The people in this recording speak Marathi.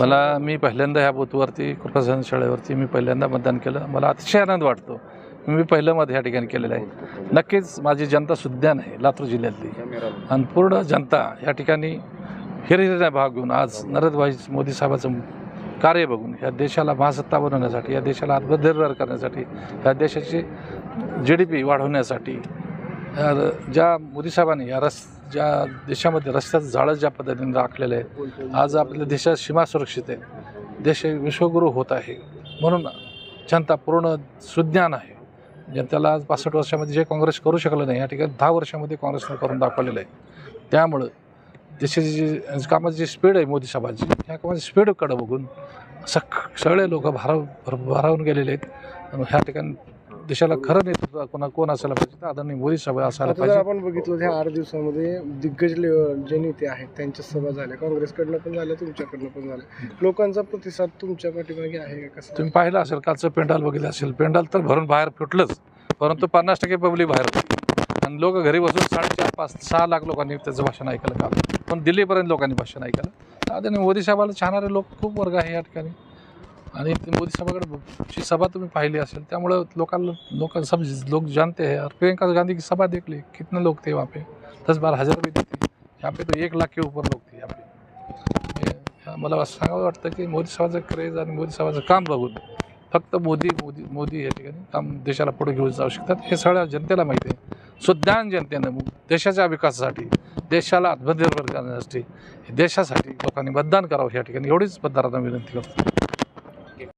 मला मी पहिल्यांदा ह्या बूथवरती कृपासन शाळेवरती मी पहिल्यांदा मतदान केलं. मला अतिशय आनंद वाटतो. मी पहिलं मत ह्या ठिकाणी केलेलं आहे. नक्कीच माझी जनता सुद्धा नाही लातूर जिल्ह्यातली. आणि पूर्ण जनता या ठिकाणी हिरिहिरीने भाग घेऊन आज नरेंद्रभाई मोदी साहेबाचं कार्य बघून ह्या देशाला महासत्ता बनवण्यासाठी या देशाला आत्मनिर्भर करण्यासाठी या देशाची जी डी पी वाढवण्यासाठी ज्या मोदी साहेबांनी या रस ज्या देशामध्ये रस्त्याचं जाळं ज्या पद्धतीने राखलेलं आहे आज आपल्या देशात सीमा सुरक्षित आहे. देश विश्वगुरू होत आहे. म्हणून जनता पूर्ण सुज्ञान आहे. जनतेला आज पासष्ट वर्षामध्ये जे काँग्रेस करू शकलं नाही या ठिकाणी दहा वर्षामध्ये काँग्रेसनं करून दाखवलेलं आहे. त्यामुळं देशाची जी कामाची जी स्पीड आहे मोदी साहेबांची ह्या कामाची स्पीडकडं बघून सग सगळे लोक भाराव भर- भारावून गेलेले आहेत. ह्या ठिकाणी देशाला खरं नेतृत्व कोणा कोण असायला पाहिजे तर आदरणीय मोदी साहेब असायला आता जर पाहिजे. आपण बघितलं ह्या आठ दिवसामध्ये दिग्गज ले- जे नेते आहेत त्यांच्या सभा झाल्या. काँग्रेसकडनं पण झाल्या तुमच्याकडनं पण झाल्या. लोकांचा प्रतिसाद तुमच्या पाठीमागे आहे का कसं? तुम्ही पाहिलं असेल कालचं पेंडाल बघितलं असेल. पेंडाल तर भरून बाहेर फुटलंच. परंतु पन्नास टक्के पब्लिक बाहेर होती. आणि लोक घरी बसून साडेचार पाच सहा लाख लोकांनी त्याचं भाषण ऐकलं काल. पण दिल्लीपर्यंत लोकांनी भाषण ऐकलं. आदरणीय मोदी साहेबाला छानणारे लोक. खूप वर्ग आहे या ठिकाणी. आणि ते मोदी साहेबाकडे सभा तुम्ही पाहिली असेल त्यामुळं लोकांना लोक सब लोग जानते हैं. और प्रियंका गांधी की सभा देख ली कितने लोग थे वहाँ पे? दस बारा हज़ार रुपये देते यहाँ पे तो एक लाख के ऊपर लोक थे यहाँ पे. मला सांगावं वाटतं की मोदी सभाचं क्रेज आणि मोदी सभाचं काम बघून फक्त मोदी मोदी मोदी या ठिकाणी काम देशाला पुढे घेऊन जाऊ शकतात. हे सगळ्या जनतेला माहिती आहे. सुज्ञान जनतेनं देशाच्या विकासासाठी देशाला आत्मनिर्भर करण्यासाठी देशासाठी लोकांनी मतदान करावं या ठिकाणी. एवढीच मतदारांना विनंती करतो.